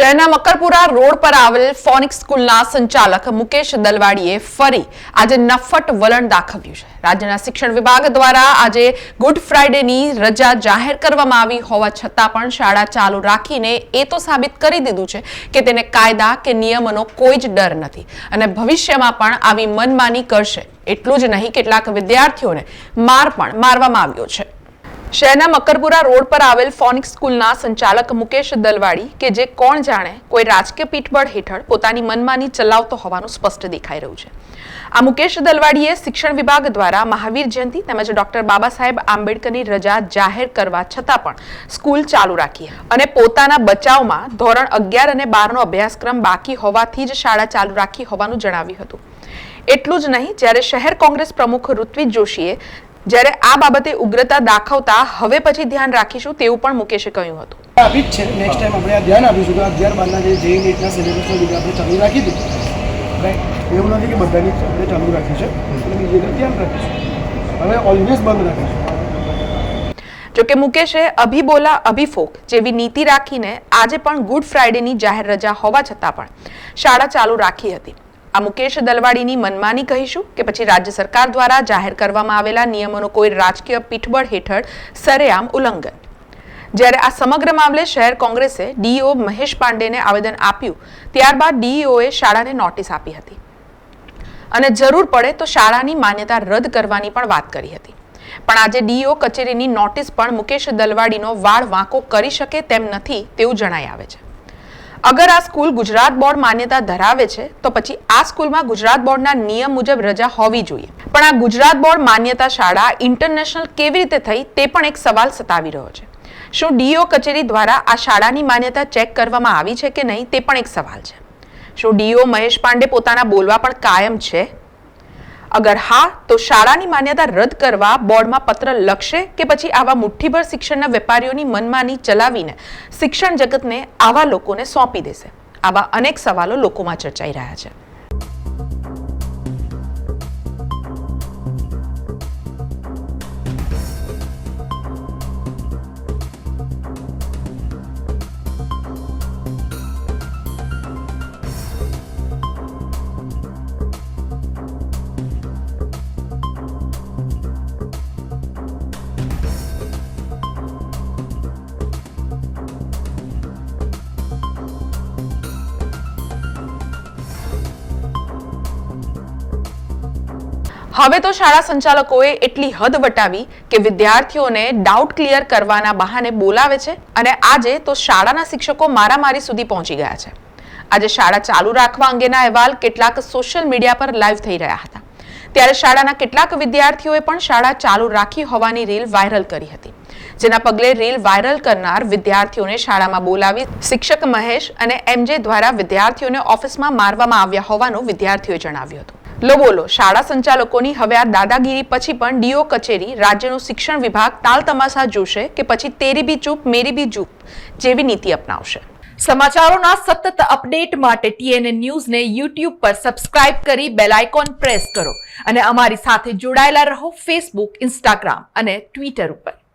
શહેરના મકરપુરા રોડ પર આવેલ ફોનિક સ્કૂલના સંચાલક મુકેશ દલવાડીએ ફરી આજે નફટ વલણ દાખવ્યું છે. રાજ્યના શિક્ષણ વિભાગ દ્વારા આજે ગુડ ફ્રાઇડેની રજા જાહેર કરવામાં આવી હોવા છતાં પણ શાળા ચાલુ રાખીને એ તો સાબિત કરી દીધું છે કે તેને કાયદા કે નિયમોનો કોઈ જ ડર નથી અને ભવિષ્યમાં પણ આવી મનમાની કરશે. એટલું જ નહીં, કેટલાક વિદ્યાર્થીઓને માર પણ મારવામાં આવ્યો છે. શહેરના મકરપુરા રોડ પર આવેલ ફોનિક સ્કૂલના સંચાલક મુકેશ દલવાડી કે જે કોણ જાણે, કોઈ રાજકીય પીઠબળ હેઠળ પોતાની મનમાની ચલાવતો હોવાનું સ્પષ્ટ દેખાઈ રહ્યું છે. આ મુકેશ દલવાડીએ શિક્ષણ વિભાગ દ્વારા મહાવીર જયંતિ તેમજ ડોક્ટર બાબા સાહેબ આંબેડકરની રજા જાહેર કરવા છતાં પણ સ્કૂલ ચાલુ રાખી અને પોતાના બચાવમાં ધોરણ અગિયાર અને બારનો અભ્યાસક્રમ બાકી હોવાથી જ શાળા ચાલુ રાખી હોવાનું જણાવ્યું હતું. એટલું જ નહીં, જ્યારે શહેર કોંગ્રેસ પ્રમુખ ઋત્વિજ જોશીએ જ્યારે આ બાબતે ઉગ્રતા દાખવતા હવે પછી ધ્યાન રાખીશું તેવું પણ મુકેશે કહ્યું હતું. આપી જ છે. નેક્સ્ટ ટાઈમ આપણે આ ધ્યાન આપીશું કે અગિયાર બારના જે જેઈ નીટના સિલેબસના લીધે આપણે ચાલુ રાખી દીધું રાઈટ એવું નથી કે બધાની આપણે ચાલુ રાખી છે. એટલે બીજી ધ્યાન રાખીશું. હવે ઓલવેઝ બંધ રાખીશું. જોકે મુકેશે અભી બોલા અભી ફોક જેવી નીતિ રાખીને આજે પણ ગુડ ફ્રાઇડેની જાહેર રજા હોવા છતાં પણ શાળા ચાલુ રાખી હતી. આ મુકેશ દલવાડીની મનમાની કહીશું કે પછી રાજ્ય સરકાર દ્વારા જાહેર કરવામાં આવેલા નિયમોનો કોઈ રાજકીય પીઠબળ હેઠળ સરેઆમ ઉલ્લંઘન. જ્યારે આ સમગ્ર મામલે શહેર કોંગ્રેસે ડીઈઓ મહેશ પાંડેને આવેદન આપ્યું, ત્યારબાદ ડીઈઓએ શાળાને નોટિસ આપી હતી. અને જરૂર પડે તો શાળાની માન્યતા રદ કરવાની પણ વાત કરી હતી. પણ આજે ડીઓ કચેરીની નોટિસ પણ મુકેશ દલવાડીનો વાળ વાંકો કરી શકે તેમ નથી તેવું જણાઈ આવે છે. અગર આ સ્કૂલ ગુજરાત બોર્ડ માન્યતા ધરાવે છે, તો પછી આ સ્કૂલમાં ગુજરાત બોર્ડના નિયમ મુજબ રજા હોવી જોઈએ. પણ આ ગુજરાત બોર્ડ માન્યતા શાળા ઇન્ટરનેશનલ કેવી રીતે થઈ તે પણ એક સવાલ સતાવી રહ્યો છે. શું ડીઓ કચેરી દ્વારા આ શાળાની માન્યતા ચેક કરવામાં આવી છે કે નહીં તે પણ એક સવાલ છે. શું ડીઓ મહેશ પાંડે પોતાના બોલવા પણ કાયમ છે? અગર હા, તો શાળાની માન્યતા રદ કરવા બોર્ડમાં પત્ર લખશે કે પછી આવા મુઠ્ઠીભર શિક્ષણના વેપારીઓની મનમાની ચલાવીને શિક્ષણ જગતને આવા લોકોને સોંપી દેશે. આવા અનેક સવાલો લોકોમાં ચર્ચાઈ રહ્યા છે. હવે તો શાળા સંચાલકોએ એટલી હદ વટાવી કે વિદ્યાર્થીઓને ડાઉટ ક્લિયર કરવાના બહાને બોલાવે છે અને આજે તો શાળાના શિક્ષકો મારામારી સુધી પહોંચી ગયા છે. આજે શાળા ચાલુ રાખવા અંગેના અહેવાલ કેટલાક સોશિયલ મીડિયા પર લાઈવ થઈ રહ્યા હતા. ત્યારે શાળાના કેટલાક વિદ્યાર્થીઓએ પણ શાળા ચાલુ રાખી હોવાની રીલ વાયરલ કરી હતી. જેના પગલે રીલ વાયરલ કરનાર વિદ્યાર્થીઓને શાળામાં બોલાવી શિક્ષક મહેશ અને એમજે દ્વારા વિદ્યાર્થીઓને ઓફિસમાં મારવામાં આવ્યા હોવાનું વિદ્યાર્થીઓએ જણાવ્યું હતું. લો બોલો, શાળા સંચાલકોની હવે આ દાદાગીરી પછી પણ ડીઓ કચેરી રાજ્યનું શિક્ષણ વિભાગ તાલ તમાશા જોશે કે પછી તેરી બી ચૂપ, મેરી બી ચૂપ જેવી નીતિ અપનાવશે. સમાચારોના સતત અપડેટ માટે ટીએનએ ન્યૂઝને યુટ્યુબ પર સબસ્ક્રાઇબ કરી બેલ આઇકોન પ્રેસ કરો અને અમારી સાથે જોડાયેલા રહો ફેસબુક, ઇન્સ્ટાગ્રામ અને ટ્વિટર ઉપર.